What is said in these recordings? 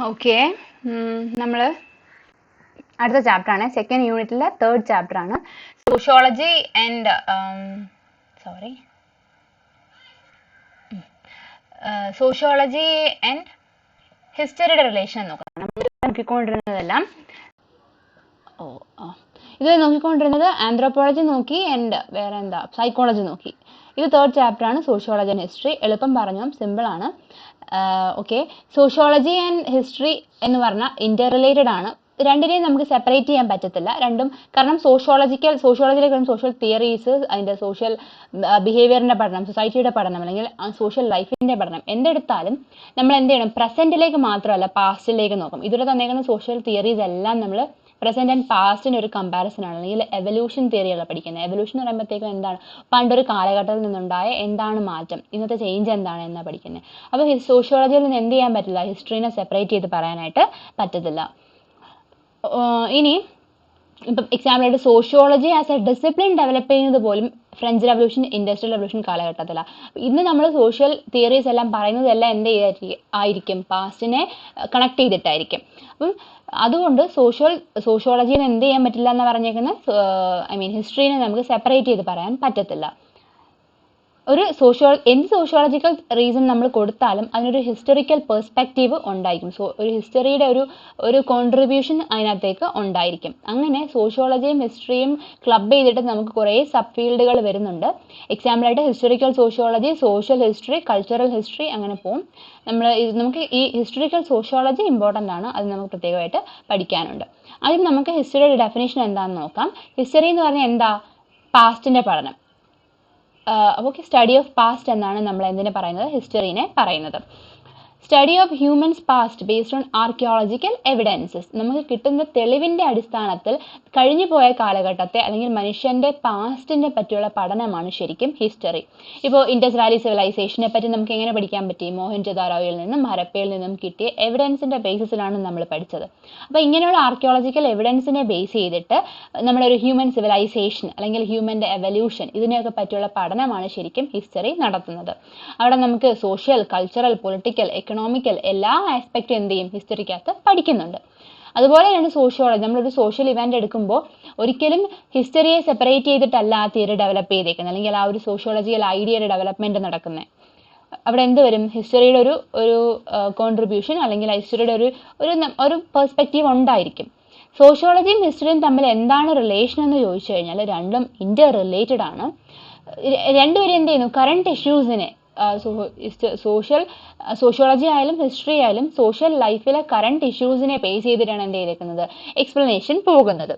Okay നമ്മൾ അടുത്ത chapter ആണ്. സെക്കൻഡ് യൂണിറ്റിലെ തേർഡ് ചാപ്റ്റർ ആണ്. Sociology and sorry sociology and ഹിസ്റ്ററിയുടെ relation നോക്കാം. നോക്കിക്കൊണ്ടിരുന്നതെല്ലാം. ഓ ഇത് നോക്കിക്കൊണ്ടിരുന്നത് ആന്ത്രോപോളജി നോക്കി ആൻഡ് വേറെ എന്താ സൈക്കോളജി നോക്കി. ഇത് തേർഡ് ചാപ്റ്റർ ആണ്. സോഷ്യോളജി ആൻഡ് ഹിസ്റ്ററി എളുപ്പം പറഞ്ഞു സിമ്പിൾ ആണ്. ഓക്കെ സോഷ്യോളജി ആൻഡ് ഹിസ്റ്ററി എന്ന് പറഞ്ഞാൽ ഇന്റർ റിലേറ്റഡ് ആണ്. രണ്ടിനെയും നമുക്ക് സെപ്പറേറ്റ് ചെയ്യാൻ പറ്റത്തില്ല. രണ്ടും കാരണം സോഷ്യോളജിക്കൽ സോഷ്യോളജിയിലേക്ക് സോഷ്യൽ തിയറീസ് അതിന്റെ സോഷ്യൽ ബിഹേവിയറിന്റെ പഠനം സൊസൈറ്റിയുടെ പഠനം അല്ലെങ്കിൽ സോഷ്യൽ ലൈഫിന്റെ പഠനം എന്തെടുത്താലും നമ്മൾ എന്ത് ചെയ്യണം? പ്രസന്റിലേക്ക് മാത്രമല്ല പാസ്റ്റിലേക്ക് നോക്കും. ഇതുവരെ തന്നേക്കുന്ന സോഷ്യൽ തിയറീസ് എല്ലാം നമ്മൾ പ്രസന്റ് ആൻഡ് പാസ്റ്റിന് ഒരു കമ്പാരിസൺ ആണ്. അല്ലെങ്കിൽ എവല്യൂഷൻ തിയറിയാണ് പഠിക്കുന്നത്. എവല്യൂഷൻ എന്ന് പറയുമ്പോഴത്തേക്കും എന്താണ്? പണ്ടൊരു കാലഘട്ടത്തിൽ നിന്നുണ്ടായ എന്താണ് മാറ്റം? ഇന്നത്തെ ചേഞ്ച് എന്താണ് എന്നാണ് പഠിക്കുന്നത്. അപ്പോൾ സോഷ്യോളജിയിൽ നിന്ന് എന്ത് ചെയ്യാൻ പറ്റില്ല? ഹിസ്റ്ററിനെ സെപ്പറേറ്റ് ചെയ്ത് പറയാനായിട്ട് പറ്റത്തില്ല. ഇനി ഇപ്പം എക്സാമ്പിളായിട്ട് sociology as a discipline develop ചെയ്യുന്നത് പോലും ഫ്രഞ്ച് റവല്യൂഷൻ ഇൻഡസ്ട്രിയൽ റവല്യൂഷൻ കാലഘട്ടത്തിലാണ് ഇന്ന് നമ്മൾ സോഷ്യൽ തിയറീസ് എല്ലാം പറയുന്നതെല്ലാം എന്ത് ചെയ്തായിരിക്കും ആയിരിക്കും? പാസ്റ്റിനെ കണക്ട് ചെയ്തിട്ടായിരിക്കും. അപ്പം അതുകൊണ്ട് സോഷ്യൽ സോഷ്യോളജീനെ എന്ത് ചെയ്യാൻ പറ്റില്ല എന്ന് പറഞ്ഞേക്കുന്നത് ഐ മീൻ ഹിസ്റ്ററീനെ നമുക്ക് സെപ്പറേറ്റ് ചെയ്ത് പറയാൻ പറ്റത്തില്ല. ഒരു സോഷ്യോ എന്ത് സോഷ്യോളജിക്കൽ റീസൺ നമ്മൾ കൊടുത്താലും അതിനൊരു ഹിസ്റ്റോറിക്കൽ പെർസ്പെക്റ്റീവ് ഉണ്ടായിരിക്കും. സോ ഒരു ഹിസ്റ്ററിയുടെ ഒരു ഒരു കോൺട്രിബ്യൂഷൻ അതിനകത്തേക്ക് ഉണ്ടായിരിക്കും. അങ്ങനെ സോഷ്യോളജിയും ഹിസ്റ്ററിയും ക്ലബ് ചെയ്തിട്ട് നമുക്ക് കുറേ സബ് ഫീൽഡുകൾ വരുന്നുണ്ട് എക്സാമ്പിളായിട്ട് historical sociology social history cultural history അങ്ങനെ പോകും നമ്മൾ നമുക്ക് ഈ ഹിസ്റ്റോറിക്കൽ സോഷ്യോളജി ഇമ്പോർട്ടന്റ് ആണ്. അത് നമുക്ക് പ്രത്യേകമായിട്ട് പഠിക്കാനുണ്ട്. ആദ്യം നമുക്ക് ഹിസ്റ്ററിയുടെ ഡെഫിനേഷൻ എന്താണെന്ന് നോക്കാം. ഹിസ്റ്ററി എന്ന് പറഞ്ഞാൽ എന്താ? പാസ്റ്റിന്റെ പഠനം. ഓക്കെ സ്റ്റഡി ഓഫ് പാസ്റ്റ് എന്നാണ് നമ്മൾ എന്തിനെ പറയുന്നത് ഹിസ്റ്ററിനെ പറയുന്നത്. Study of humans past based on archaeological evidences നമുക്ക് കിട്ടുന്ന തെളിവിന്റെ അടിസ്ഥാനത്തിൽ കഴിഞ്ഞു പോയ കാലഘട്ടത്തെ അല്ലെങ്കിൽ മനുഷ്യന്റെ പാസ്റ്റിനെ പറ്റിയുള്ള പഠനമാണ് ശരിക്കും ഹിസ്റ്ററി ഇപ്പോൾ ഇൻഡസ് വാലി സിവിലൈസേഷനെ പറ്റി നമുക്ക് എങ്ങനെ പഠിക്കാൻ പറ്റി? മോഹൻജദാരോയിൽ നിന്നും ഹരപ്പയിൽ നിന്നും കിട്ടിയ എവിഡൻസിന്റെ ബേസിസിലാണ് നമ്മൾ പഠിച്ചത്. അപ്പോൾ ഇങ്ങനെയുള്ള ആർക്കിയോളജിക്കൽ എവിഡൻസിനെ ബേസ് ചെയ്തിട്ട് നമ്മുടെ ഒരു ഹ്യൂമൻ സിവിലൈസേഷൻ അല്ലെങ്കിൽ ഹ്യൂമന്റെ എവല്യൂഷൻ ഇതിനെയൊക്കെ പറ്റിയുള്ള പഠനമാണ് ശരിക്കും ഹിസ്റ്ററി നടത്തുന്നത്. അവിടെ നമുക്ക് സോഷ്യൽ കൾച്ചറൽ പൊളിറ്റിക്കൽ എക്കണോമിക്കൽ എല്ലാ ആസ്പെക്റ്റും എന്ത് ചെയ്യും ഹിസ്റ്ററിക്കകത്ത് പഠിക്കുന്നുണ്ട് അതുപോലെയാണ് സോഷ്യോളജി നമ്മളൊരു സോഷ്യൽ ഇവന്റ് എടുക്കുമ്പോൾ ഒരിക്കലും ഹിസ്റ്ററിയെ സെപ്പറേറ്റ് ചെയ്തിട്ടല്ല ആ തിയറി ഡെവലപ്പ് ചെയ്തേക്കുന്നത്. അല്ലെങ്കിൽ ആ ഒരു സോഷ്യോളജിക്കൽ ഐഡിയയുടെ ഡെവലപ്മെന്റ് നടക്കുന്നത് അവിടെ എന്ത് വരും? ഹിസ്റ്ററിയുടെ ഒരു ഒരു കോൺട്രിബ്യൂഷൻ അല്ലെങ്കിൽ ഹിസ്റ്ററിയുടെ ഒരു ഒരു ഒരു പെർസ്പെക്റ്റീവ് ഉണ്ടായിരിക്കും. സോഷ്യോളജിയും ഹിസ്റ്ററിയും തമ്മിൽ എന്താണ് റിലേഷൻ എന്ന് ചോദിച്ചു കഴിഞ്ഞാൽ രണ്ടും ഇന്റർ റിലേറ്റഡ് ആണ് രണ്ടുപേരും എന്ത് ചെയ്യുന്നു? കറണ്ട് ഇഷ്യൂസിനെ സോഷ്യൽ സോഷ്യോളജി ആയാലും ഹിസ്റ്ററി ആയാലും സോഷ്യൽ ലൈഫിലെ കറണ്ട് ഇഷ്യൂസിനെ ബേസ് ചെയ്തിട്ടാണ് എന്ത് ചെയ്തേക്കുന്നത്? എക്സ്പ്ലനേഷൻ പോകുന്നത്.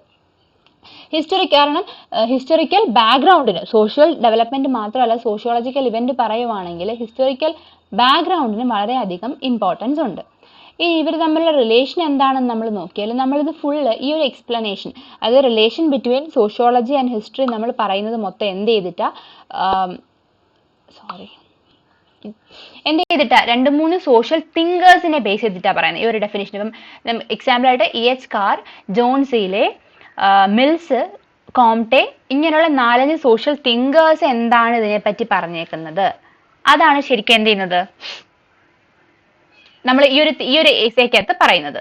ഹിസ്റ്ററി കാരണം ഹിസ്റ്റോറിക്കൽ ബാക്ക്ഗ്രൗണ്ടിന് സോഷ്യൽ ഡെവലപ്മെന്റ് മാത്രമല്ല സോഷ്യോളജിക്കൽ ഇവന്റ് പറയുവാണെങ്കിൽ ഹിസ്റ്റോറിക്കൽ ബാക്ക്ഗ്രൗണ്ടിന് വളരെയധികം ഇമ്പോർട്ടൻസ് ഉണ്ട്. ഈ ഇവർ തമ്മിലുള്ള റിലേഷൻ എന്താണെന്ന് നമ്മൾ നോക്കിയാൽ നമ്മളിത് ഫുള്ള് ഈ ഒരു എക്സ്പ്ലനേഷൻ അതായത് relation between sociology and history നമ്മൾ പറയുന്നത് മൊത്തം എന്ത് ചെയ്തിട്ടാ? സോറി എന്ത് ചെയ്തിട്ടാ രണ്ട് മൂന്ന് സോഷ്യൽ തിങ്കേഴ്സിനെ ബേസ് ചെയ്തിട്ടാ പറയുന്നത് ഈ ഒരു ഡെഫിനേഷൻ ഇപ്പം എക്സാമ്പിൾ ആയിട്ട് ഇ എച്ച് കാർ ജോൺസിയിലെ മിൽസ് കോംടെ ഇങ്ങനെയുള്ള നാലഞ്ച് സോഷ്യൽ തിങ്കേഴ്സ് എന്താണ് ഇതിനെ പറ്റി പറഞ്ഞേക്കുന്നത്? അതാണ് ശരിക്കും എന്ത് ചെയ്യുന്നത്? നമ്മൾ ഈ ഒരു ഈ ഒരു എസേക്കകത്ത് പറയുന്നത്.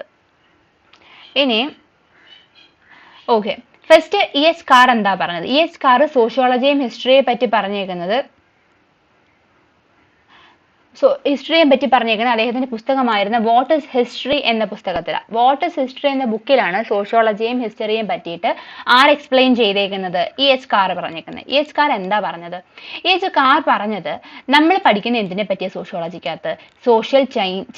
ഇനി okay first E H Carr എന്താ പറഞ്ഞത്? ഇ എച്ച് കാർ സോഷ്യോളജിയും ഹിസ്റ്ററിയെ പറ്റി പറഞ്ഞേക്കുന്നത് സോ ഹിസ്റ്ററിയെ പറ്റി പറഞ്ഞേക്കുന്നത് അദ്ദേഹത്തിന്റെ പുസ്തകമായിരുന്ന വാട്ട് ഇസ് ഹിസ്റ്ററി എന്ന പുസ്തകത്തിൽ വാട്ട് ഇസ് ഹിസ്റ്ററി എന്ന ബുക്കിലാണ് സോഷ്യോളജിയും ഹിസ്റ്ററിയും പറ്റിയിട്ട് ആർ എക്സ്പ്ലെയിൻ ചെയ്തേക്കുന്നത്? ഇ എച്ച് കാർ പറഞ്ഞേക്കുന്നത്. ഇ എച്ച് കാർ എന്താ പറഞ്ഞത്? ഇ എച്ച് കാർ പറഞ്ഞത് നമ്മൾ പഠിക്കുന്ന എന്തിനെ പറ്റിയ സോഷ്യോളജിക്കകത്ത് സോഷ്യൽ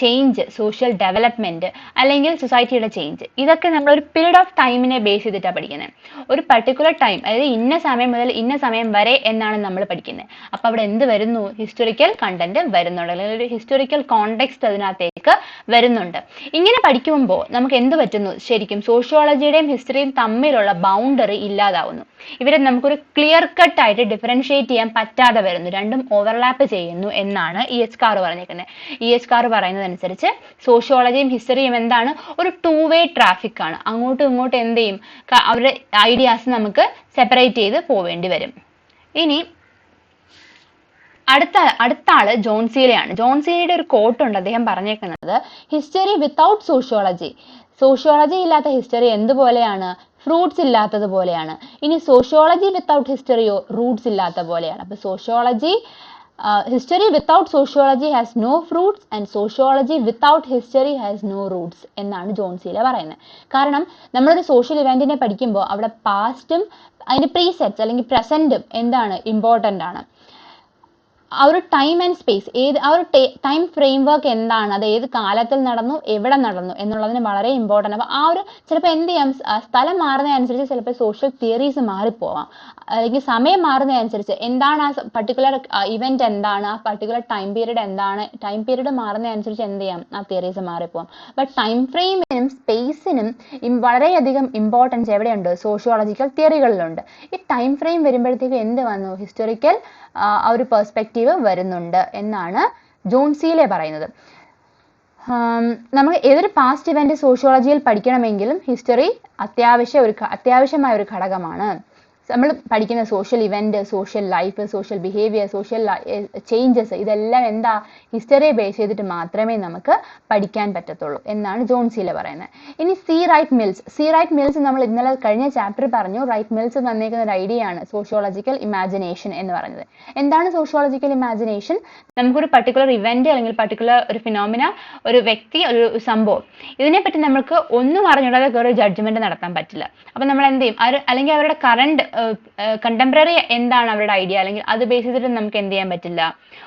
ചേഞ്ച് സോഷ്യൽ ഡെവലപ്മെന്റ് അല്ലെങ്കിൽ സൊസൈറ്റിയുടെ ചേഞ്ച് ഇതൊക്കെ നമ്മൾ ഒരു പീരീഡ് ഓഫ് ടൈമിനെ ബേസ് ചെയ്തിട്ടാണ് പഠിക്കുന്നത് ഒരു പർട്ടിക്കുലർ ടൈം അതായത് ഇന്ന സമയം മുതൽ ഇന്ന സമയം വരെ എന്നാണ് നമ്മൾ പഠിക്കുന്നത് അപ്പോൾ അവിടെ എന്ത് വരുന്നു? ഹിസ്റ്റോറിക്കൽ കണ്ടന്റ് വരുന്നുണ്ട്. അല്ലെങ്കിൽ ഒരു ഹിസ്റ്റോറിക്കൽ കോണ്ടെക്സ്റ്റ് അതിനകത്തേക്ക് വരുന്നുണ്ട്. ഇങ്ങനെ പഠിക്കുമ്പോൾ നമുക്ക് എന്ത് പറ്റുന്നു? ശരിക്കും സോഷ്യോളജിയുടെയും ഹിസ്റ്ററിയും തമ്മിലുള്ള ബൗണ്ടറി ഇല്ലാതാവുന്നു. ഇവരെ നമുക്കൊരു ക്ലിയർ കട്ട് ആയിട്ട് ഡിഫറൻഷിയേറ്റ് ചെയ്യാൻ പറ്റാതെ വരുന്നു. രണ്ടും ഓവർലാപ്പ് ചെയ്യുന്നു എന്നാണ് ഇ എച്ച് കാർ പറഞ്ഞിരിക്കുന്നത്. ഇ എച്ച് കാർ പറയുന്നതനുസരിച്ച് സോഷ്യോളജിയും ഹിസ്റ്ററിയും എന്താണ്? ഒരു ടൂ വേ ട്രാഫിക് ആണ്. അങ്ങോട്ടും ഇങ്ങോട്ടും എന്ത് ചെയ്യും? അവരുടെ ഐഡിയാസ് നമുക്ക് സെപ്പറേറ്റ് ചെയ്ത് പോവേണ്ടി വരും. ഇനി അടുത്ത അടുത്ത ആൾ ജോൺസീലയാണ്. ജോൺസീലയുടെ ജോൺ സീലയുടെ ഒരു കോട്ട് ഉണ്ട് അദ്ദേഹം പറഞ്ഞേക്കുന്നത്. ഹിസ്റ്ററി വിത്തൗട്ട് സോഷ്യോളജി സോഷ്യോളജി ഇല്ലാത്ത ഹിസ്റ്ററി എന്തുപോലെയാണ്? ഫ്രൂട്ട്സ് ഇല്ലാത്തത് പോലെയാണ്. ഇനി സോഷ്യോളജി വിത്തൗട്ട് ഹിസ്റ്ററിയോ റൂട്ട്സ് ഇല്ലാത്ത പോലെയാണ്. അപ്പൊ sociology history without sociology has no fruits and sociology without history has no roots എന്നാണ് ജോൺസീല പറയുന്നത്. കാരണം നമ്മളൊരു സോഷ്യൽ ഇവന്റിനെ പഠിക്കുമ്പോൾ അവിടെ പാസ്റ്റും അതിന്റെ പ്രീസെറ്റ്സ് അല്ലെങ്കിൽ പ്രസന്റും എന്താണ് ഇമ്പോർട്ടന്റ് ആണ്. ആ ഒരു ടൈം ആൻഡ് സ്പേസ് ഏത് ആ ഒരു ടൈം ഫ്രെയിം വർക്ക് എന്താണ്? അത് ഏത് കാലത്തിൽ നടന്നു? എവിടെ നടന്നു? എന്നുള്ളതിന് വളരെ ഇമ്പോർട്ടന്റ് അപ്പോൾ ആ ഒരു ചിലപ്പോൾ എന്ത് ചെയ്യാം? സ്ഥലം മാറുന്നതനുസരിച്ച് ചിലപ്പോൾ സോഷ്യൽ തിയറീസ് മാറിപ്പോവാം. അല്ലെങ്കിൽ സമയം മാറുന്നതനുസരിച്ച് എന്താണ് ആ പർട്ടിക്കുലർ ഇവന്റ് എന്താണ്? ആ പർട്ടിക്കുലർ ടൈം പീരീഡ് എന്താണ്? ടൈം പീരീഡ് മാറുന്നതനുസരിച്ച് എന്ത് ചെയ്യാം? ആ തിയറീസ് മാറിപ്പോവാം. ബട്ട് ടൈം ഫ്രെയിമിനും സ്പേസിനും വളരെയധികം ഇമ്പോർട്ടൻസ് എവിടെയുണ്ട്? സോഷ്യോളജിക്കൽ തിയറികളിലുണ്ട് ഈ ടൈം ഫ്രെയിം വരുമ്പോഴത്തേക്ക് എന്ത് വന്നു? ഹിസ്റ്റോറിക്കൽ ആ ഒരു പെർസ്പെക്റ്റീവ് വരുന്നുണ്ട് എന്നാണ് ജോൺസിയിലെ പറയുന്നത്. നമുക്ക് ഏതൊരു പാസ്റ്റ് ഇവന്റ് സോഷ്യോളജിയിൽ പഠിക്കണമെങ്കിലും ഹിസ്റ്ററി അത്യാവശ്യ ഒരു അത്യാവശ്യമായ ഒരു ഘടകമാണ്. നമ്മൾ പഠിക്കുന്ന social event social life social behaviour social changes ഇതെല്ലാം എന്താ ഹിസ്റ്ററിയെ ബേസ് ചെയ്തിട്ട് മാത്രമേ നമുക്ക് പഠിക്കാൻ പറ്റത്തുള്ളൂ എന്നാണ് ജോൺ സീല പറയുന്നത്. ഇനി C Wright Mills C Wright Mills നമ്മൾ ഇന്നലെ കഴിഞ്ഞ ചാപ്റ്ററിൽ പറഞ്ഞു. റൈറ്റ് മിൽസ് തന്നേക്കുന്ന ഒരു ഐഡിയ ആണ് സോഷ്യോളജിക്കൽ ഇമാജിനേഷൻ എന്ന് പറയുന്നത്. എന്താണ് സോഷ്യോളജിക്കൽ ഇമാജിനേഷൻ നമുക്കൊരു പർട്ടിക്കുലർ ഇവന്റ് അല്ലെങ്കിൽ പർട്ടിക്കുലർ ഒരു ഫിനോമിന ഒരു വ്യക്തി ഒരു സംഭവം. ഇതിനെപ്പറ്റി നമുക്ക് ഒന്നും അറിഞ്ഞൂടാതെ ഒരു ജഡ്ജ്മെന്റ് നടത്താൻ പറ്റില്ല. അപ്പൊ നമ്മൾ എന്ത് ചെയ്യും അല്ലെങ്കിൽ അവരുടെ കറണ്ട് കണ്ടംപററി എന്താണ് അവരുടെ ഐഡിയ അല്ലെങ്കിൽ അത് ബേസ് ചെയ്തിട്ട് നമുക്ക് എന്ത് ചെയ്യാൻ പറ്റില്ല?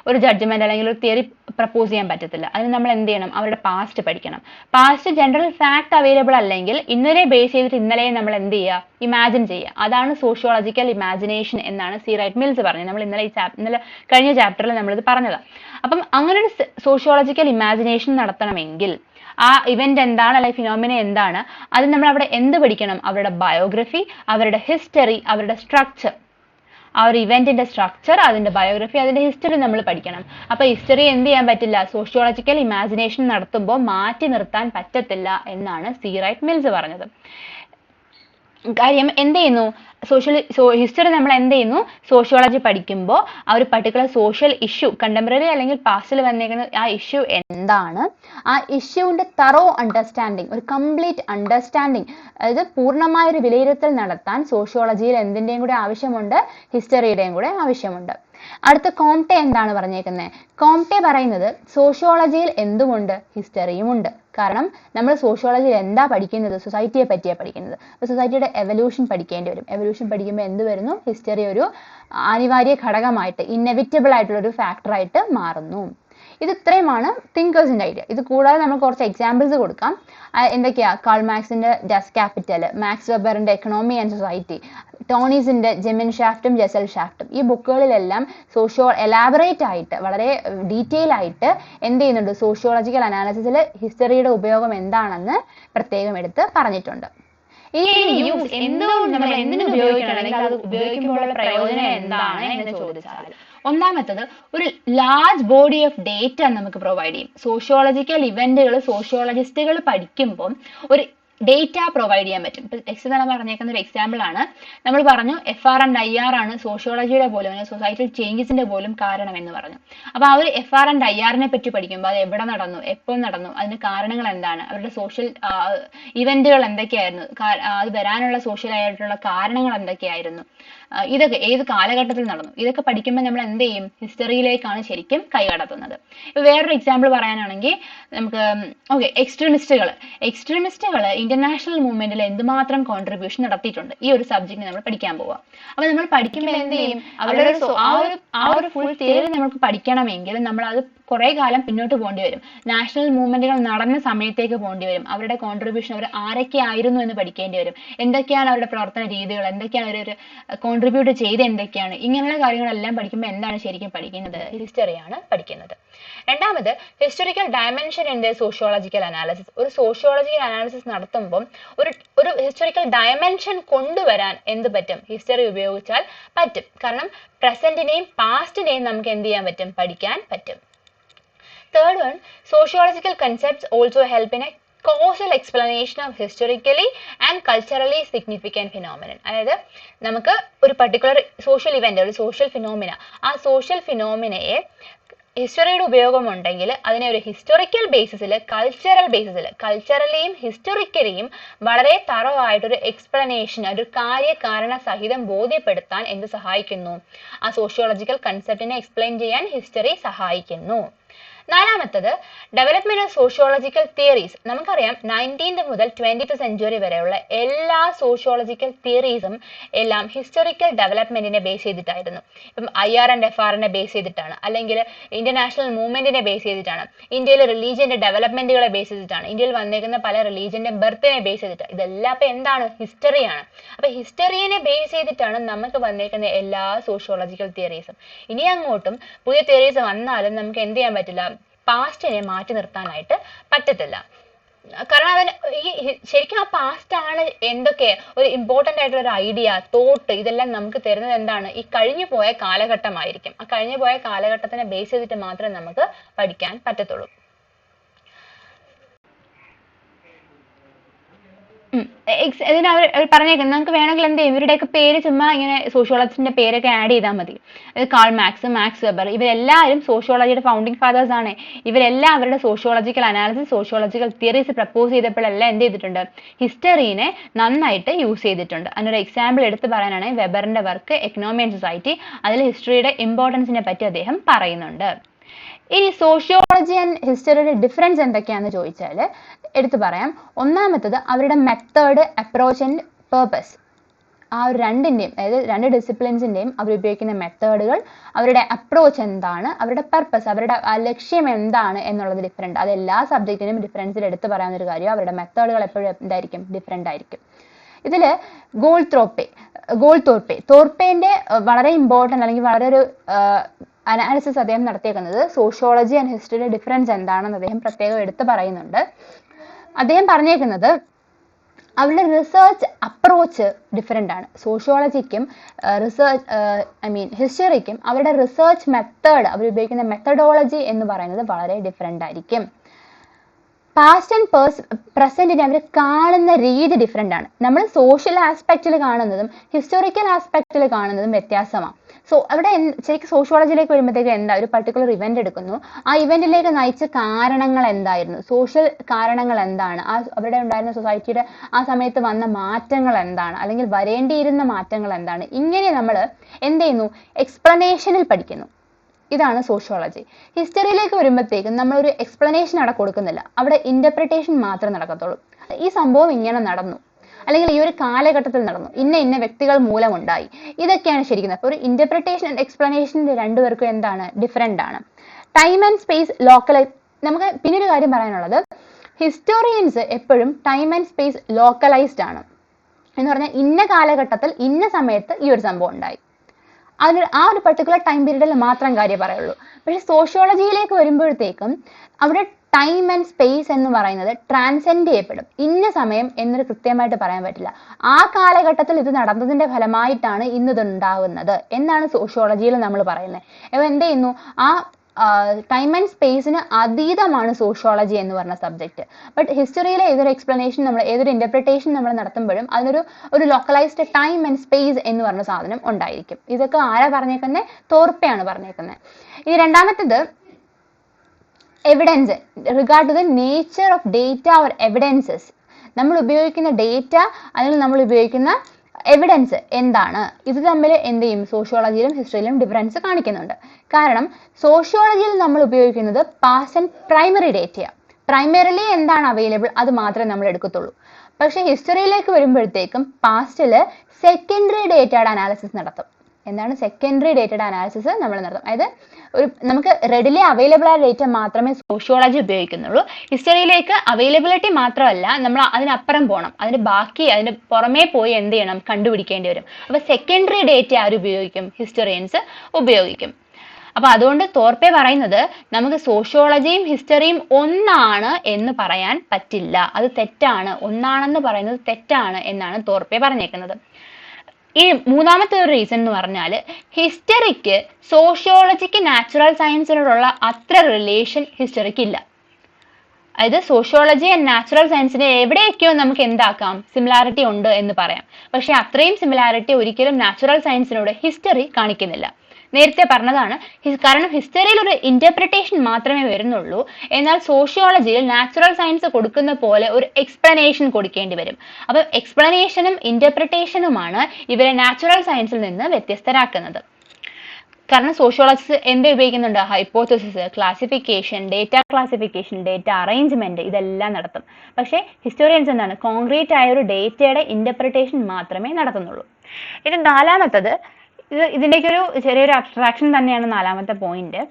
ഒരു ജഡ്ജ്മെന്റ് അല്ലെങ്കിൽ ഒരു തിയറി പ്രപ്പോസ് ചെയ്യാൻ പറ്റത്തില്ല. അതിന് നമ്മൾ എന്ത് ചെയ്യണം? അവരുടെ പാസ്റ്റ് പഠിക്കണം. പാസ്റ്റ് ജനറൽ ഫാക്ട് അവൈലബിൾ അല്ലെങ്കിൽ ഇന്നലെ ബേസ് ചെയ്തിട്ട് ഇന്നലെ നമ്മൾ എന്ത് ചെയ്യുക? ഇമാജിൻ ചെയ്യുക. അതാണ് സോഷ്യോളജിക്കൽ ഇമാജിനേഷൻ എന്നാണ് സി റൈറ്റ് മിൽസ് പറഞ്ഞത്. നമ്മൾ ഇന്നലെ ഈ ചാപ് ഇന്നലെ കഴിഞ്ഞ ചാപ്റ്ററിൽ നമ്മളിത് പറഞ്ഞത്. അപ്പം അങ്ങനെ ഒരു സോഷ്യോളജിക്കൽ ഇമാജിനേഷൻ നടത്തണമെങ്കിൽ ആ ഇവന്റ് എന്താണ്? അല്ലെങ്കിൽ ഫിനോമിന എന്താണ്? അത് നമ്മൾ അവിടെ എന്ത് പഠിക്കണം? അവരുടെ ബയോഗ്രഫി അവരുടെ ഹിസ്റ്ററി അവരുടെ സ്ട്രക്ചർ ആ ഒരു ഇവന്റിന്റെ സ്ട്രക്ചർ അതിന്റെ ബയോഗ്രഫി അതിന്റെ ഹിസ്റ്ററി നമ്മൾ പഠിക്കണം. അപ്പൊ ഹിസ്റ്ററി എന്ത് ചെയ്യാൻ പറ്റില്ല? സോഷ്യോളജിക്കൽ ഇമാജിനേഷൻ നടത്തുമ്പോൾ മാറ്റി നിർത്താൻ പറ്റത്തില്ല എന്നാണ് സീറൈറ്റ് മിൽസ് പറഞ്ഞത്. കാര്യം എന്ത് ചെയ്യുന്നു? സോഷ്യൽ ഹിസ്റ്ററി നമ്മൾ എന്ത് ചെയ്യുന്നു? സോഷ്യോളജി പഠിക്കുമ്പോൾ ആ ഒരു പർട്ടിക്കുലർ സോഷ്യൽ ഇഷ്യൂ കണ്ടംപററി അല്ലെങ്കിൽ പാസ്റ്റിൽ വന്നേക്കുന്ന ആ ഇഷ്യൂ എന്താണ്? ആ ഇഷ്യൂവിന്റെ തറോ അണ്ടർസ്റ്റാൻഡിങ് ഒരു കംപ്ലീറ്റ് അണ്ടർസ്റ്റാൻഡിങ് അതായത് പൂർണമായ ഒരു വിലയിരുത്തൽ നടത്താൻ സോഷ്യോളജിയിൽ എന്തിന്റെയും കൂടെ ആവശ്യമുണ്ട് ഹിസ്റ്ററിയുടെയും കൂടെ ആവശ്യമുണ്ട്. അടുത്ത കോംറ്റെ എന്താണ് പറഞ്ഞേക്കുന്നത് കോംറ്റെ പറയുന്നത് സോഷ്യോളജിയിൽ എന്തുമുണ്ട്? ഹിസ്റ്ററിയും ഉണ്ട് കാരണം നമ്മൾ സോഷ്യോളജിയിൽ എന്താ പഠിക്കുന്നത്? സൊസൈറ്റിയെ പറ്റിയാണ് പഠിക്കുന്നത്. അപ്പോൾ സൊസൈറ്റിയുടെ എവല്യൂഷൻ പഠിക്കേണ്ടി വരും. എവല്യൂഷൻ പഠിക്കുമ്പോൾ എന്ത് വരുന്നു? ഹിസ്റ്ററി ഒരു അനിവാര്യ ഘടകമായിട്ട് ഇന്നെവിറ്റബിൾ ആയിട്ടുള്ള ഒരു ഫാക്ടറായിട്ട് മാറുന്നു. ഇത് ഇത്രയുമാണ് തിങ്കേഴ്സിന്റെ ഐഡിയ ഇത് കൂടാതെ നമ്മൾ കുറച്ച് എക്സാമ്പിൾസ് കൊടുക്കാം. എന്തൊക്കെയാ? കാൾ മാക്സിന്റെ ഡസ് ക്യാപിറ്റൽ മാക്സ് വെബറിന്റെ എക്കണോമി ആൻഡ് സൊസൈറ്റി ടോണീസിന്റെ ജെമിൻ ഷാഫ്റ്റും ജെസൽ ഷാഫ്റ്റും ഈ ബുക്കുകളിലെല്ലാം സോഷ്യോ എലാബറേറ്റ് ആയിട്ട് വളരെ ഡീറ്റെയിൽ ആയിട്ട് എന്ത് ചെയ്യുന്നുണ്ട്? സോഷ്യോളജിക്കൽ അനാലിസിസിൽ ഹിസ്റ്ററിയുടെ ഉപയോഗം എന്താണെന്ന് പ്രത്യേകം എടുത്ത് പറഞ്ഞിട്ടുണ്ട്. ഈ യൂസ് എന്തുകൊണ്ട് നമ്മൾ എന്തിനു ഉപയോഗിക്കണം? അല്ലെങ്കിൽ അത് ഉപയോഗിക്കുമ്പോഴുള്ള പ്രയോജനം എന്താണ് എന്ന് ചോദിച്ചാൽ ഒന്നാമത്തത് ഒരു ലാർജ് ബോഡി ഓഫ് ഡേറ്റ നമുക്ക് പ്രൊവൈഡ് ചെയ്യും. സോഷ്യോളജിക്കൽ ഇവന്റുകൾ സോഷ്യോളജിസ്റ്റുകൾ പഠിക്കുമ്പോൾ ഒരു ഡേറ്റ പ്രൊവൈഡ് ചെയ്യാൻ പറ്റും. ഇപ്പൊ ടെക്സ്റ്റ് തന്നെ പറഞ്ഞേക്കുന്ന ഒരു എക്സാമ്പിൾ ആണ്. നമ്മൾ പറഞ്ഞു F R and I R ആണ് സോഷ്യോളജിയുടെ പോലും സൊസൈറ്റിയിൽ ചേഞ്ചസിന്റെ പോലും കാരണം എന്ന് പറഞ്ഞു. അപ്പൊ ആ ഒരു എഫ് ആർ ആൻഡ് ഐ ആറിനെ പറ്റി പഠിക്കുമ്പോൾ അത് എവിടെ നടന്നു? എപ്പോൾ നടന്നു? അതിന് കാരണങ്ങൾ എന്താണ്? അവരുടെ സോഷ്യൽ ഇവന്റുകൾ എന്തൊക്കെയായിരുന്നു? അത് വരാനുള്ള സോഷ്യൽ ആയിട്ടുള്ള കാരണങ്ങൾ എന്തൊക്കെയായിരുന്നു? ഇതൊക്കെ ഏത് കാലഘട്ടത്തിൽ നടന്നു? ഇതൊക്കെ പഠിക്കുമ്പോൾ നമ്മൾ എന്ത് ചെയ്യും? ഹിസ്റ്ററിയിലേക്കാണ് ശരിക്കും കൈകടത്തുന്നത്. ഇപ്പൊ വേറൊരു എക്സാമ്പിൾ പറയാനാണെങ്കിൽ നമുക്ക് ഓക്കെ എക്സ്ട്രീമിസ്റ്റുകൾ എക്സ്ട്രീമിസ്റ്റുകൾ ഇന്റർനാഷണൽ മൂവ്മെന്റിൽ എന്തുമാത്രം കോൺട്രിബ്യൂഷൻ നടത്തിയിട്ടുണ്ട്? ഈ ഒരു സബ്ജക്റ്റ് നമ്മൾ പഠിക്കാൻ പോവാ. അപ്പൊ നമ്മൾ പഠിക്കുമ്പോൾ എന്ത് ചെയ്യും? അവരുടെ ആ ഒരു ആ ഒരു ഫുൾ തിയറി നമുക്ക് പഠിക്കണമെങ്കിൽ നമ്മൾ അത് കുറെ കാലം പിന്നോട്ട് പോകേണ്ടി വരും. നാഷണൽ മൂവ്മെന്റുകൾ നടന്ന സമയത്തേക്ക് പോകേണ്ടി വരും. അവരുടെ കോൺട്രിബ്യൂഷൻ അവർ ആരൊക്കെ ആയിരുന്നു എന്ന് പഠിക്കേണ്ടി വരും. എന്തൊക്കെയാണ് അവരുടെ പ്രവർത്തന രീതികൾ? എന്തൊക്കെയാണ് അവർ കോൺട്രിബ്യൂട്ട് ചെയ്ത് എന്തൊക്കെയാണ്? ഇങ്ങനെയുള്ള കാര്യങ്ങളെല്ലാം പഠിക്കുമ്പോൾ എന്താണ് ശരിക്കും പഠിക്കുന്നത്? ഹിസ്റ്ററിയാണ് പഠിക്കുന്നത്. രണ്ടാമത് historical dimension in the sociological analysis ഒരു സോഷ്യോളജിക്കൽ അനാലിസിസ് നടത്തുമ്പോൾ ഒരു ഒരു ഹിസ്റ്റോറിക്കൽ ഡയമെൻഷൻ കൊണ്ടുവരാൻ എന്ത് പറ്റും? ഹിസ്റ്ററി ഉപയോഗിച്ചാൽ പറ്റും. കാരണം പ്രസന്റിനെയും പാസ്റ്റിനെയും നമുക്ക് എന്ത് ചെയ്യാൻ പറ്റും? പഠിക്കാൻ പറ്റും. Third one, sociological concepts also help in a causal explanation of historically and culturally significant phenomenon അതായത് നമുക്ക് ഒരു പർട്ടിക്കുലർ സോഷ്യൽ ഇവന്റ് ഒരു സോഷ്യൽ ഫിനോമിന ആ സോഷ്യൽ ഫിനോമിനയെ ഹിസ്റ്ററിയുടെ ഉപയോഗമുണ്ടെങ്കിൽ അതിനെ ഒരു ഹിസ്റ്റോറിക്കൽ ബേസിസിൽ കൾച്ചറൽ ബേസിസിൽ കൾച്ചറലിയും ഹിസ്റ്റോറിക്കലിയും വളരെ തറവായിട്ടൊരു എക്സ്പ്ലനേഷൻ ഒരു കാര്യകാരണ സഹിതം ബോധ്യപ്പെടുത്താൻ എന്ത് സഹായിക്കുന്നു? ആ സോഷ്യോളജിക്കൽ കൺസെപ്റ്റിനെ എക്സ്പ്ലെയിൻ ചെയ്യാൻ ഹിസ്റ്ററി സഹായിക്കുന്നു. നാലാമത്തത് ഡെവലപ്മെന്റ് ഓഫ് സോഷ്യോളജിക്കൽ തിയറീസ് നമുക്കറിയാം നയന്റീൻത് മുതൽ ട്വന്റിത്ത് സെഞ്ചുറി വരെയുള്ള എല്ലാ സോഷ്യോളജിക്കൽ തിയറീസും എല്ലാം ഹിസ്റ്റോറിക്കൽ ഡെവലപ്മെന്റിനെ ബേസ് ചെയ്തിട്ടായിരുന്നു. ഇപ്പം ഐ ആർ ആൻഡ് എഫ് ആറിനെ ബേസ് ചെയ്തിട്ടാണ്. അല്ലെങ്കിൽ ഇന്റർനാഷണൽ മൂവ്മെന്റിനെ ബേസ് ചെയ്തിട്ടാണ്. ഇന്ത്യയിലെ റിലീജിയന്റെ ഡെവലപ്മെന്റുകളെ ബേസ് ചെയ്തിട്ടാണ്. ഇന്ത്യയിൽ വന്നേക്കുന്ന പല റിലീജിയന്റെ ബർത്തിനെ ബേസ് ചെയ്തിട്ട്. ഇതെല്ലാം ഇപ്പൊ എന്താണ്? ഹിസ്റ്ററിയാണ് അപ്പൊ ഹിസ്റ്ററിയെ ബേസ് ചെയ്തിട്ടാണ് നമുക്ക് വന്നേക്കുന്ന എല്ലാ സോഷ്യോളജിക്കൽ തിയറീസും ഇനി അങ്ങോട്ടും പുതിയ തിയറീസ് വന്നാലും നമുക്ക് എന്ത് ചെയ്യാൻ പറ്റില്ല? പാസ്റ്റിനെ മാറ്റി നിർത്താനായിട്ട് പറ്റത്തില്ല. കാരണം അവൻ ഈ ശരിക്കും ആ പാസ്റ്റ് ആണ് എന്തൊക്കെ ഒരു ഇമ്പോർട്ടന്റ് ആയിട്ടുള്ള ഒരു ഐഡിയ തോട്ട് ഇതെല്ലാം നമുക്ക് തരുന്നത് എന്താണ്? ഈ കഴിഞ്ഞു പോയ കാലഘട്ടമായിരിക്കും. ആ കഴിഞ്ഞു പോയ കാലഘട്ടത്തിനെ ബേസ് ചെയ്തിട്ട് മാത്രമേ നമുക്ക് പഠിക്കാൻ പറ്റത്തുള്ളൂ. ഇതിന് അവർ പറഞ്ഞേക്കുന്നത് നമുക്ക് വേണമെങ്കിൽ എന്ത് ഇവരുടെയൊക്കെ പേര് ചുമ്മാ ഇങ്ങനെ സോഷ്യോളജിസ്റ്റിന്റെ പേരൊക്കെ ആഡ് ചെയ്താൽ മതി. കാൾ മാക്സ് മാക്സ് വെബർ ഇവരെല്ലാവരും സോഷ്യോളജിയുടെ ഫൗണ്ടിങ് ഫാദേഴ്സ് ആണ്. ഇവരെല്ലാം അവരുടെ sociological analysis sociological theories propose ചെയ്തപ്പോഴെല്ലാം എന്ത് ചെയ്തിട്ടുണ്ട്? ഹിസ്റ്ററീനെ നന്നായിട്ട് യൂസ് ചെയ്തിട്ടുണ്ട്. അതിനൊരു എക്സാമ്പിൾ എടുത്ത് പറയാനാണ് വെബറിന്റെ വർക്ക് എക്കണോമി ആൻഡ് സൊസൈറ്റി അതിൽ ഹിസ്റ്ററിയുടെ ഇമ്പോർട്ടൻസിനെ പറ്റി അദ്ദേഹം പറയുന്നുണ്ട്. ഇനി സോഷ്യോളജി ആൻഡ് ഹിസ്റ്ററിയുടെ ഡിഫറൻസ് എന്തൊക്കെയാണെന്ന് ചോദിച്ചാൽ എടുത്തു പറയാം. ഒന്നാമത്തത് അവരുടെ മെത്തേഡ് അപ്രോച്ച് ആൻഡ് പേർപ്പസ് ആ ഒരു രണ്ടിന്റെയും അതായത് രണ്ട് ഡിസിപ്ലിൻസിന്റെയും അവർ ഉപയോഗിക്കുന്ന മെത്തേഡുകൾ അവരുടെ അപ്രോച്ച് എന്താണ് അവരുടെ പർപ്പസ് അവരുടെ ലക്ഷ്യം എന്താണ് എന്നുള്ളത് ഡിഫറെന്റ് അത് എല്ലാ സബ്ജക്റ്റിനും ഡിഫറൻസിൽ എടുത്ത് പറയാവുന്ന ഒരു കാര്യം അവരുടെ മെത്തേഡുകൾ എപ്പോഴും എന്തായിരിക്കും? ഡിഫറെന്റ് ആയിരിക്കും. ഇതിൽ ഗോൾ ത്രോപ്പെ ഗോൾ തോർപ്പെ തോർപ്പേന്റെ വളരെ ഇമ്പോർട്ടന്റ് അല്ലെങ്കിൽ വളരെ ഒരു അനാലിസിസ് അദ്ദേഹം നടത്തിയേക്കുന്നത്. സോഷ്യോളജി ആൻഡ് ഹിസ്റ്ററിയുടെ ഡിഫറൻസ് എന്താണെന്ന് അദ്ദേഹം പ്രത്യേകം എടുത്ത് പറയുന്നുണ്ട്. അദ്ദേഹം പറഞ്ഞേക്കുന്നത് അവരുടെ റിസർച്ച് അപ്രോച്ച് ഡിഫറെന്റ് ആണ്. സോഷ്യോളജിക്കും റിസർച്ച് ഐ മീൻ ഹിസ്റ്ററിക്കും അവരുടെ റിസർച്ച് മെത്തേഡ് അവർ ഉപയോഗിക്കുന്ന മെത്തഡോളജി എന്ന് പറയുന്നത് വളരെ ഡിഫറെന്റ് ആയിരിക്കും. പാസ്റ്റ് ആൻഡ് പേഴ്സ് പ്രസന്റിനെ അവർ കാണുന്ന രീതി ഡിഫറെന്റ് ആണ്. നമ്മൾ സോഷ്യൽ ആസ്പെക്റ്റിൽ കാണുന്നതും ഹിസ്റ്റോറിക്കൽ ആസ്പെക്റ്റിൽ കാണുന്നതും വ്യത്യാസമാണ് സോ അവിടെ ശരിക്കും സോഷ്യോളജിയിലേക്ക് വരുമ്പോഴത്തേക്ക് എന്താ ഒരു പർട്ടിക്കുലർ ഇവന്റ് എടുക്കുന്നു. ആ ഇവന്റിലേക്ക് നയിച്ച കാരണങ്ങൾ എന്തായിരുന്നു? സോഷ്യൽ കാരണങ്ങൾ എന്താണ്? ആ അവിടെ ഉണ്ടായിരുന്ന സൊസൈറ്റിയുടെ ആ സമയത്ത് വന്ന മാറ്റങ്ങൾ എന്താണ്? അല്ലെങ്കിൽ വരേണ്ടിയിരുന്ന മാറ്റങ്ങൾ എന്താണ്? ഇങ്ങനെ നമ്മൾ എന്ത് ചെയ്യുന്നു? എക്സ്പ്ലനേഷനിൽ പഠിക്കുന്നു. ഇതാണ് സോഷ്യോളജി ഹിസ്റ്ററിയിലേക്ക് വരുമ്പോഴത്തേക്കും ഒരു എക്സ്പ്ലനേഷൻ അവിടെ കൊടുക്കുന്നില്ല. അവിടെ ഇന്റർപ്രിട്ടേഷൻ മാത്രമേ നടക്കത്തുള്ളൂ. ഈ സംഭവം ഇങ്ങനെ നടന്നു. അല്ലെങ്കിൽ ഈ ഒരു കാലഘട്ടത്തിൽ നടന്നു. ഇന്ന ഇന്ന വ്യക്തികൾ മൂലമുണ്ടായി. ഇതൊക്കെയാണ് ശരിക്കും അപ്പോൾ ഒരു ഇന്റർപ്രിട്ടേഷൻ ആൻഡ് എക്സ്പ്ലനേഷൻ രണ്ടുപേർക്കും എന്താണ്? ഡിഫറെന്റ് ആണ്. ടൈം ആൻഡ് സ്പേസ് ലോക്കലൈസ് നമുക്ക് പിന്നെ ഒരു കാര്യം പറയാനുള്ളത്. ഹിസ്റ്റോറിയൻസ് എപ്പോഴും ടൈം ആൻഡ് സ്പേസ് ലോക്കലൈസ്ഡ് ആണ്. എന്ന് പറഞ്ഞാൽ ഇന്ന കാലഘട്ടത്തിൽ ഇന്ന സമയത്ത് ഈ ഒരു സംഭവം ഉണ്ടായി. അതിന് ആ ഒരു പെർട്ടിക്കുലർ ടൈം പീരീഡിൽ മാത്രം കാര്യം പറയുള്ളൂ. പക്ഷേ സോഷ്യോളജിയിലേക്ക് വരുമ്പോഴത്തേക്കും അവിടെ ടൈം ആൻഡ് സ്പേസ് എന്ന് പറയുന്നത് ട്രാൻസെൻഡ് ചെയ്യപ്പെടും. ഇന്ന സമയം എന്നൊരു കൃത്യമായിട്ട് പറയാൻ പറ്റില്ല. ആ കാലഘട്ടത്തിൽ ഇത് നടന്നതിന്റെ ഫലമായിട്ടാണ് ഇന്ന് ഇത് ഉണ്ടാകുന്നത് എന്നാണ് സോഷ്യോളജിയിൽ നമ്മൾ പറയുന്നത്. അപ്പോൾ എന്ത് ചെയ്യുന്നു? ആ ടൈം ആൻഡ് സ്പേസിന് അതീതമാണ് സോഷ്യോളജി എന്ന് പറഞ്ഞ സബ്ജക്റ്റ് ബട്ട് ഹിസ്റ്ററിയിലെ ഏതൊരു എക്സ്പ്ലനേഷൻ നമ്മൾ ഏതൊരു ഇന്റർപ്രിട്ടേഷൻ നമ്മൾ നടത്തുമ്പോഴും അതിനൊരു ഒരു ലോക്കലൈസ്ഡ് ടൈം ആൻഡ് സ്പേസ് എന്ന് പറഞ്ഞ സാധനം ഉണ്ടായിരിക്കും. ഇതൊക്കെ ആരാ പറഞ്ഞേക്കുന്നത് തോർപ്പയാണ് പറഞ്ഞേക്കുന്നത് ഇനി രണ്ടാമത്തേത് evidence regard to the nature of data or evidences നമ്മൾ ഉപയോഗിക്കുന്ന ഡേറ്റ അല്ലെങ്കിൽ നമ്മൾ ഉപയോഗിക്കുന്ന എവിഡൻസ് എന്താണ്? ഇത് തമ്മിൽ എന്ത് ചെയ്യും? സോഷ്യോളജിയിലും ഹിസ്റ്ററിയിലും ഡിഫറൻസ് കാണിക്കുന്നുണ്ട്. കാരണം സോഷ്യോളജിയിൽ നമ്മൾ ഉപയോഗിക്കുന്നത് പാസ് ആൻഡ് പ്രൈമറി ഡേറ്റയാണ് പ്രൈമറിലി എന്താണ് അവൈലബിൾ അത് മാത്രമേ നമ്മൾ എടുക്കത്തുള്ളൂ. പക്ഷേ ഹിസ്റ്ററിയിലേക്ക് വരുമ്പോഴത്തേക്കും പാസ്റ്റിൽ സെക്കൻഡറി ഡേറ്റയുടെ അനാലിസിസ് നടത്തും. എന്താണ് സെക്കൻഡറി ഡേറ്റയുടെ അനാലിസിസ് നമ്മൾ നടത്തും? അതായത് ഒരു നമുക്ക് റെഡിലി അവൈലബിൾ ആയ ഡേറ്റ മാത്രമേ സോഷ്യോളജി ഉപയോഗിക്കുന്നുള്ളൂ. ഹിസ്റ്ററിയിലേക്ക് അവൈലബിലിറ്റി മാത്രമല്ല നമ്മൾ അതിനപ്പുറം പോകണം അതിന് ബാക്കി അതിന് പുറമേ പോയി എന്ത് ചെയ്യണം? കണ്ടുപിടിക്കേണ്ടി വരും. അപ്പോൾ സെക്കൻഡറി ഡേറ്റ ആര് ഉപയോഗിക്കും? ഹിസ്റ്ററിയൻസ് ഉപയോഗിക്കും. അപ്പൊ അതുകൊണ്ട് തോർപ്പെ പറയുന്നത് നമുക്ക് സോഷ്യോളജിയും ഹിസ്റ്ററിയും ഒന്നാണ് എന്ന് പറയാൻ പറ്റില്ല. അത് തെറ്റാണ്. ഒന്നാണെന്ന് പറയുന്നത് തെറ്റാണ് എന്നാണ് തോർപ്പെ പറഞ്ഞേക്കുന്നത്. ഈ മൂന്നാമത്തെ ഒരു റീസൺ എന്ന് പറഞ്ഞാൽ ഹിസ്റ്ററിക്ക് സോഷ്യോളജിക്ക് നാച്ചുറൽ സയൻസിനോടുള്ള അത്ര റിലേഷൻ ഹിസ്റ്ററിക്ക് ഇല്ല. അതായത് സോഷ്യോളജി ആൻഡ് നാച്ചുറൽ സയൻസിനെ എവിടെയൊക്കെയോ നമുക്ക് എന്താക്കാം സിമിലാരിറ്റി ഉണ്ട് എന്ന് പറയാം. പക്ഷേ അത്രയും സിമിലാരിറ്റി ഒരിക്കലും നാച്ചുറൽ സയൻസിനോട് ഹിസ്റ്ററി കാണിക്കുന്നില്ല. നേരത്തെ പറഞ്ഞതാണ് കാരണം ഹിസ്റ്ററിയിൽ ഒരു ഇന്റർപ്രിട്ടേഷൻ മാത്രമേ വരുന്നുള്ളൂ. എന്നാൽ സോഷ്യോളജിയിൽ നാച്ചുറൽ സയൻസ് കൊടുക്കുന്ന പോലെ ഒരു എക്സ്പ്ലനേഷൻ കൊടുക്കേണ്ടി വരും. അപ്പോൾ എക്സ്പ്ലനേഷനും ഇന്റർപ്രിട്ടേഷനുമാണ് ഇവരെ നാച്ചുറൽ സയൻസിൽ നിന്ന് വ്യത്യസ്തരാക്കുന്നത്. കാരണം സോഷ്യോളജിസ്റ്റ് എന്ത് ഉപയോഗിക്കുന്നുണ്ട്? Hypothesis classification data classification data arrangement ഇതെല്ലാം നടത്തും. പക്ഷേ ഹിസ്റ്റോറിയൻസ് എന്താണ്? കോൺക്രീറ്റ് ആയ ഒരു ഡേറ്റയുടെ ഇന്റർപ്രിട്ടേഷൻ മാത്രമേ നടത്തുന്നുള്ളൂ. ഇനി നാലാമത്തത് ഇത് ഇതിന്റെയൊക്കെ ഒരു ചെറിയൊരു അബ്സ്ട്രാക്ഷൻ തന്നെയാണ് നാലാമത്തെ പോയിന്റ്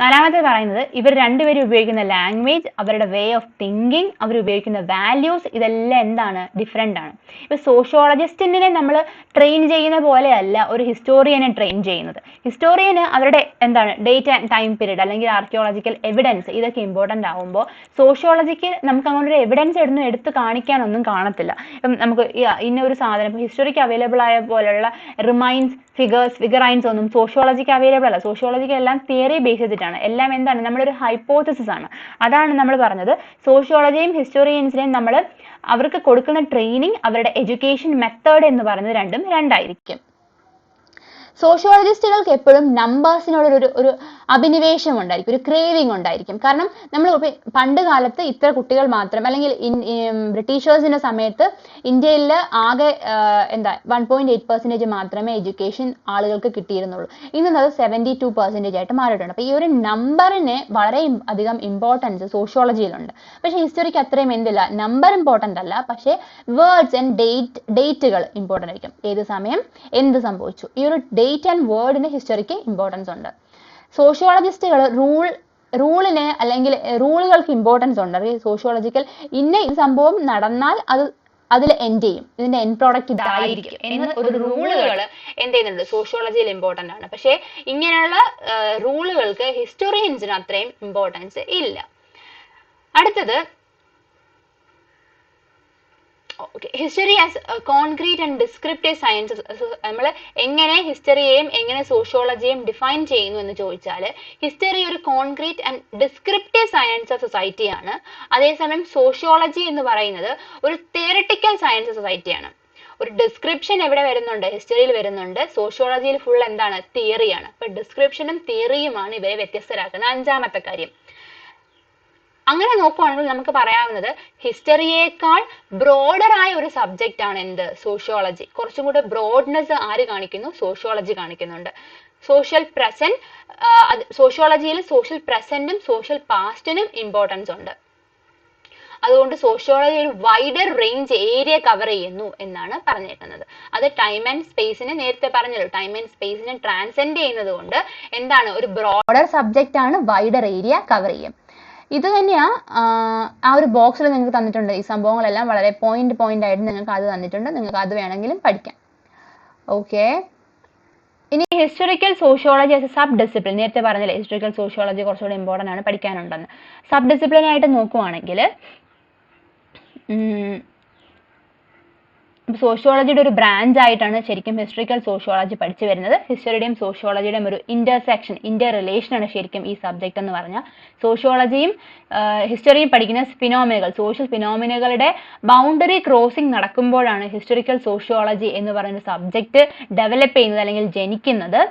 നാലാമത്തെ പറയുന്നത് ഇവർ രണ്ടുപേരും ഉപയോഗിക്കുന്ന ലാംഗ്വേജ് അവരുടെ വേ ഓഫ് തിങ്കിങ് അവർ ഉപയോഗിക്കുന്ന വാല്യൂസ് ഇതെല്ലാം എന്താണ്? ഡിഫറെന്റ് ആണ്. ഇപ്പൊ സോഷ്യോളജിസ്റ്റിനെ നമ്മൾ ട്രെയിൻ ചെയ്യുന്ന പോലെയല്ല ഒരു ഹിസ്റ്റോറിയനെ ട്രെയിൻ ചെയ്യുന്നത്. ഹിസ്റ്റോറിയന് അവരുടെ എന്താണ്? ഡേറ്റ് ആൻഡ് ടൈം പീരീഡ് അല്ലെങ്കിൽ ആർക്കിയോളജിക്കൽ എവിഡൻസ് ഇതൊക്കെ ഇമ്പോർട്ടന്റ് ആകുമ്പോൾ സോഷ്യോളജിക്ക് നമുക്ക് അങ്ങനെ ഒരു എവിഡൻസ് എടുന്ന് എടുത്ത് കാണിക്കാനൊന്നും കാണത്തില്ല. നമുക്ക് ഇന്ന ഒരു സാധനം ഇപ്പം ഹിസ്റ്റോറിക്ക് അവൈലബിൾ ആയ പോലെയുള്ള റിമൈൻസ് ഫിഗേഴ്സ് ഫിഗറൈൻസ് ഒന്നും സോഷ്യോളജിക്ക് അവൈലബിൾ അല്ല. സോഷ്യോളജിക്ക് എല്ലാം തിയറി ബേസ് ചെയ്തിട്ടാണ് എല്ലാം എന്താണ്? നമ്മളൊരു ഹൈപ്പോത്തസിസ് ആണ്. അതാണ് നമ്മൾ പറഞ്ഞത്. സോഷ്യോളജിയും ഹിസ്റ്റോറിയൻസിനെയും നമ്മൾ അവർക്ക് കൊടുക്കുന്ന ട്രെയിനിങ് അവരുടെ എഡ്യൂക്കേഷൻ മെത്തേഡ് എന്ന് പറയുന്നത് രണ്ടും രണ്ടായിരിക്കും. സോഷ്യോളജിസ്റ്റുകൾക്ക് എപ്പോഴും നമ്പേഴ്സിനോടൊരു ഒരു അഭിനിവേശം ഉണ്ടായിരിക്കും ഒരു ക്രേവിംഗ് ഉണ്ടായിരിക്കും കാരണം നമ്മൾ പണ്ട് കാലത്ത് ഇത്ര കുട്ടികൾ മാത്രം അല്ലെങ്കിൽ ബ്രിട്ടീഷേഴ്സിന്റെ സമയത്ത് ഇന്ത്യയിൽ ആകെ എന്താ വൺ പോയിന്റ് എയ്റ്റ് പെർസെന്റേജ് മാത്രമേ എഡ്യൂക്കേഷൻ ആളുകൾക്ക് കിട്ടിയിരുന്നുള്ളൂ. ഇന്ന് അത് സെവന്റി ടു പെർസെന്റേജ് ആയിട്ട് മാറിയിട്ടുണ്ട്. അപ്പോൾ ഈ ഒരു നമ്പറിന് വളരെ അധികം ഇമ്പോർട്ടൻസ് സോഷ്യോളജിയിലുണ്ട് പക്ഷേ ഹിസ്റ്ററിക്ക് അത്രയും എന്തില്ല. നമ്പർ ഇമ്പോർട്ടന്റ് അല്ല പക്ഷേ വേർഡ്സ് ആൻഡ് ഡേറ്റ് ഡേറ്റുകൾ ഇമ്പോർട്ടന്റ് ആയിരിക്കും. ഏത് സമയം എന്ത് സംഭവിച്ചു? ഈ ഒരു ഡേറ്റ് ആൻഡ് വേർഡിന് ഹിസ്റ്ററിക്ക് ഇമ്പോർട്ടൻസ് ഉണ്ട്. സോഷ്യോളജിസ്റ്റുകൾ റൂൾ റൂളിന് അല്ലെങ്കിൽ റൂളുകൾക്ക് ഇമ്പോർട്ടൻസ് ഉണ്ട്. സോഷ്യോളജിക്കൽ ഇന്ന ഈ സംഭവം നടന്നാൽ അത് അതിൽ എൻഡ് ചെയ്യും. ഇതിന്റെ എൻഡ് പ്രോഡക്റ്റ് ഇതായിരിക്കും. എന്ന് ഒരു റൂളുകൾ എന്ത് ചെയ്യുന്നുണ്ട്? സോഷ്യോളജിയിൽ ഇമ്പോർട്ടന്റ് ആണ്. പക്ഷേ ഇങ്ങനെയുള്ള റൂളുകൾക്ക് ഹിസ്റ്റോറിയൻസിന് അത്രയും ഇമ്പോർട്ടൻസ് ഇല്ല. അടുത്തത് history as concrete and descriptive sciences നമ്മൾ എങ്ങനെ ഹിസ്റ്ററിയെയും എങ്ങനെ സോഷ്യോളജിയെയും ഡിഫൈൻ ചെയ്യുന്നു എന്ന് ചോദിച്ചാൽ ഹിസ്റ്ററി ഒരു concrete and descriptive science of സൊസൈറ്റിയാണ് അതേസമയം സോഷ്യോളജി എന്ന് പറയുന്നത് ഒരു തിയറട്ടിക്കൽ സയൻസ് സൊസൈറ്റിയാണ് ഒരു ഡിസ്ക്രിപ്ഷൻ എവിടെ വരുന്നുണ്ട്? ഹിസ്റ്ററിയിൽ വരുന്നുണ്ട്. സോഷ്യോളജിയിൽ ഫുൾ എന്താണ്? തിയറിയാണ് അപ്പൊ ഡിസ്ക്രിപ്ഷനും തിയറിയുമാണ് ഇവരെ വ്യത്യസ്തരാക്കുന്ന അഞ്ചാമത്തെ കാര്യം. അങ്ങനെ നോക്കുവാണെങ്കിൽ നമുക്ക് പറയാവുന്നത് ഹിസ്റ്ററിയേക്കാൾ ബ്രോഡർ ആയ ഒരു സബ്ജക്റ്റ് ആണ് എന്ത്? സോഷ്യോളജി കുറച്ചും കൂടെ ബ്രോഡ്നെസ് ആര് കാണിക്കുന്നു? സോഷ്യോളജി കാണിക്കുന്നുണ്ട്. സോഷ്യൽ പ്രസന്റ് സോഷ്യോളജിയിൽ സോഷ്യൽ പ്രസന്റും സോഷ്യൽ പാസ്റ്റിനും ഇമ്പോർട്ടൻസ് ഉണ്ട്. അതുകൊണ്ട് സോഷ്യോളജി ഒരു വൈഡർ റേഞ്ച് ഏരിയ കവർ ചെയ്യുന്നു എന്നാണ് പറഞ്ഞേക്കുന്നത് അത് ടൈം ആൻഡ് സ്പേസിനെ നേരത്തെ പറഞ്ഞല്ലോ. ടൈം ആൻഡ് സ്പേസിനെ ട്രാൻസെൻഡ് ചെയ്യുന്നത് കൊണ്ട് എന്താണ്? ഒരു ബ്രോഡർ സബ്ജക്റ്റ് ആണ് വൈഡർ ഏരിയ കവർ ചെയ്യും ഇത് തന്നെയാ ആ ഒരു ബോക്സിൽ നിങ്ങൾക്ക് തന്നിട്ടുണ്ട്. ഈ സംഭവങ്ങളെല്ലാം വളരെ പോയിന്റ് പോയിന്റ് ആയിട്ട് നിങ്ങൾക്ക് അത് തന്നിട്ടുണ്ട്. നിങ്ങൾക്ക് അത് വേണമെങ്കിലും പഠിക്കാം. ഓക്കെ ഇനി historical sociology as a sub discipline നേരത്തെ പറഞ്ഞില്ലേ ഹിസ്റ്റോറിക്കൽ സോഷ്യോളജി കുറച്ചുകൂടി ഇമ്പോർട്ടന്റ് ആണ് പഠിക്കാനുണ്ടെന്ന്. സബ് ഡിസിപ്ലിൻ ആയിട്ട് നോക്കുവാണെങ്കിൽ സോഷ്യോളജിയുടെ ഒരു ബ്രാഞ്ച് ആയിട്ടാണ് ശരിക്കും ഹിസ്റ്ററിക്കൽ സോഷ്യോളജി പഠിച്ചു വരുന്നത്. ഹിസ്റ്ററിയുടെയും സോഷ്യോളജിയുടെയും ഒരു ഇന്റർസെക്ഷൻ ഇന്റർ റിലേഷൻ ആണ് ശരിക്കും ഈ സബ്ജക്റ്റ് എന്ന് പറഞ്ഞാൽ. സോഷ്യോളജിയും ഹിസ്റ്ററിയും പഠിക്കുന്ന ഫിനോമിനുകൾ സോഷ്യൽ ഫിനോമിനുകളുടെ ബൗണ്ടറി ക്രോസിംഗ് നടക്കുമ്പോഴാണ് ഹിസ്റ്ററിക്കൽ സോഷ്യോളജി എന്ന് പറയുന്ന സബ്ജക്റ്റ് ഡെവലപ്പ് ചെയ്യുന്നത് അല്ലെങ്കിൽ ജനിക്കുന്നത്.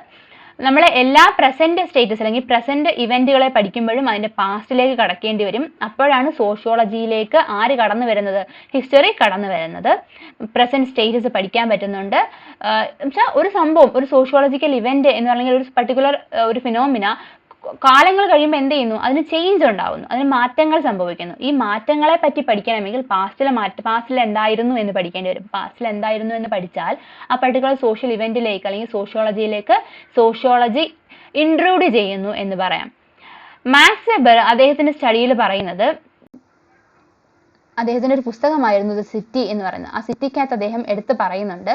നമ്മളെ എല്ലാ പ്രസന്റ് സ്റ്റേറ്റസ് അല്ലെങ്കിൽ പ്രസന്റ് ഇവന്റുകളെ പഠിക്കുമ്പോഴും അതിന്റെ പാസ്റ്റിലേക്ക് കടക്കേണ്ടി വരും. അപ്പോഴാണ് സോഷ്യോളജിയിലേക്ക് ആര് കടന്നു വരുന്നത്? ഹിസ്റ്ററി കടന്നു വരുന്നത്. പ്രസന്റ് സ്റ്റേറ്റസ് പഠിക്കാൻ പറ്റുന്നുണ്ട്. ഒരു സംഭവം ഒരു സോഷ്യോളജിക്കൽ ഇവന്റ് എന്ന് പറഞ്ഞാൽ ഒരു പർട്ടിക്കുലർ ഒരു ഫിനോമിന കാലങ്ങൾ കഴിയുമ്പോൾ എന്ത് ചെയ്യുന്നു? അതിന് ചേഞ്ച് ഉണ്ടാവുന്നു. അതിന് മാറ്റങ്ങൾ സംഭവിക്കുന്നു. ഈ മാറ്റങ്ങളെ പറ്റി പഠിക്കണമെങ്കിൽ പാസ്റ്റിലെ മാറ്റ പാസ്റ്റിൽ എന്തായിരുന്നു എന്ന് പഠിക്കേണ്ടി വരും. പാസ്റ്റിൽ എന്തായിരുന്നു എന്ന് പഠിച്ചാൽ ആ പർട്ടിക്കുലർ സോഷ്യൽ ഇവന്റിലേക്ക് അല്ലെങ്കിൽ സോഷ്യോളജിയിലേക്ക് സോഷ്യോളജി ഇൻക്ലൂഡ് ചെയ്യുന്നു എന്ന് പറയാം. മാക്സ് വെബർ അദ്ദേഹത്തിന്റെ സ്റ്റഡിയിൽ പറയുന്നത് അദ്ദേഹത്തിന്റെ ഒരു പുസ്തകമായിരുന്നു ദ സിറ്റി എന്ന് പറയുന്നത്. ആ സിറ്റിക്കകത്ത് അദ്ദേഹം എടുത്ത് പറയുന്നുണ്ട്.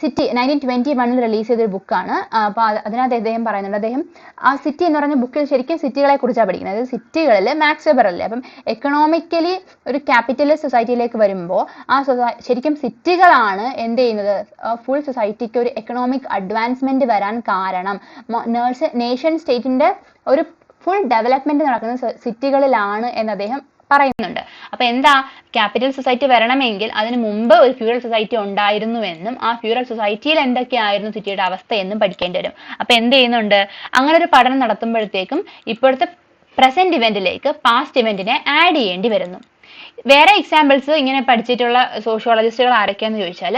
സിറ്റി നയന്റീൻ ട്വന്റി വണ്ണിൽ റിലീസ് ചെയ്തൊരു ബുക്കാണ് അപ്പോൾ അതിനകത്ത് അദ്ദേഹം പറയുന്നുണ്ട്. അദ്ദേഹം ആ സിറ്റി എന്ന് പറഞ്ഞ ബുക്കിൽ ശരിക്കും സിറ്റികളെ കുറിച്ചാണ് പഠിക്കുന്നത്. അതായത് സിറ്റികളിൽ മാക്സ് വെബർ അല്ലേ? അപ്പം എക്കണോമിക്കലി ഒരു ക്യാപിറ്റലിസ്റ്റ് സൊസൈറ്റിയിലേക്ക് വരുമ്പോൾ ആ സൊസൈ ശരിക്കും സിറ്റികളാണ് എന്ത് ചെയ്യുന്നത്? ഫുൾ സൊസൈറ്റിക്ക് ഒരു എക്കണോമിക് അഡ്വാൻസ്മെന്റ് വരാൻ കാരണം. നേഴ്സ് നേഷൻ സ്റ്റേറ്റിന്റെ ഒരു ഫുൾ ഡെവലപ്മെന്റ് നടക്കുന്ന സിറ്റികളിലാണ് എന്ന് അദ്ദേഹം പറയുന്നുണ്ട്. അപ്പൊ എന്താ? ക്യാപിറ്റൽ സൊസൈറ്റി വരണമെങ്കിൽ അതിന് മുമ്പ് ഒരു ഫ്യൂറൽ സൊസൈറ്റി ഉണ്ടായിരുന്നുവെന്നും ആ ഫ്യൂറൽ സൊസൈറ്റിയിൽ എന്തൊക്കെയായിരുന്നു സിറ്റിയുടെ അവസ്ഥ എന്നും പഠിക്കേണ്ടി വരും. അപ്പൊ എന്ത് ചെയ്യുന്നുണ്ട്? അങ്ങനെ ഒരു പഠനം നടത്തുമ്പോഴത്തേക്കും ഇപ്പോഴത്തെ പ്രസന്റ് ഇവന്റിലേക്ക് പാസ്റ്റ് ഇവന്റിനെ ആഡ് ചെയ്യേണ്ടി വരുന്നു. വേറെ എക്സാമ്പിൾസ് ഇങ്ങനെ പഠിച്ചിട്ടുള്ള സോഷ്യോളജിസ്റ്റുകൾ ആരൊക്കെയാന്ന് ചോദിച്ചാൽ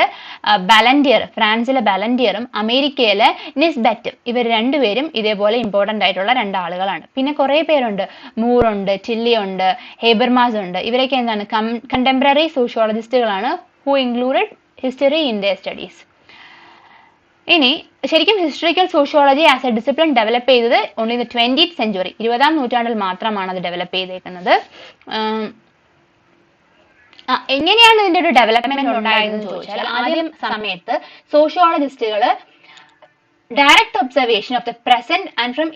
ബാലൻഡിയർ ഫ്രാൻസിലെ ബാലൻഡിയറും അമേരിക്കയിലെ നിസ്ബറ്റും ഇവർ രണ്ടുപേരും ഇതേപോലെ ഇമ്പോർട്ടന്റ് ആയിട്ടുള്ള രണ്ടാളുകളാണ്. പിന്നെ കുറേ പേരുണ്ട്. മൂറുണ്ട് ചില്ലിയുണ്ട് ഹേബർമാസ് ഉണ്ട് ഇവരൊക്കെ എന്താണ്? Contemporary സോഷ്യോളജിസ്റ്റുകളാണ് who included history in the studies ഇനി ശരിക്കും historical sociology as a discipline develop ചെയ്തത് ഓൺലി ദ ട്വന്റീത്ത് സെഞ്ചുറി ഇരുപതാം നൂറ്റാണ്ടിൽ മാത്രമാണ് അത് ഡെവലപ്പ് ചെയ്തേക്കുന്നത്. എങ്ങനെയാണ് ഇതിന്റെ ഒരു ഡെവലപ്മെന്റ് ഉണ്ടായതെന്ന് ചോദിച്ചാൽ ആദ്യം സമയത്ത് സോഷ്യോളജിസ്റ്റുകൾ direct observation of the present and from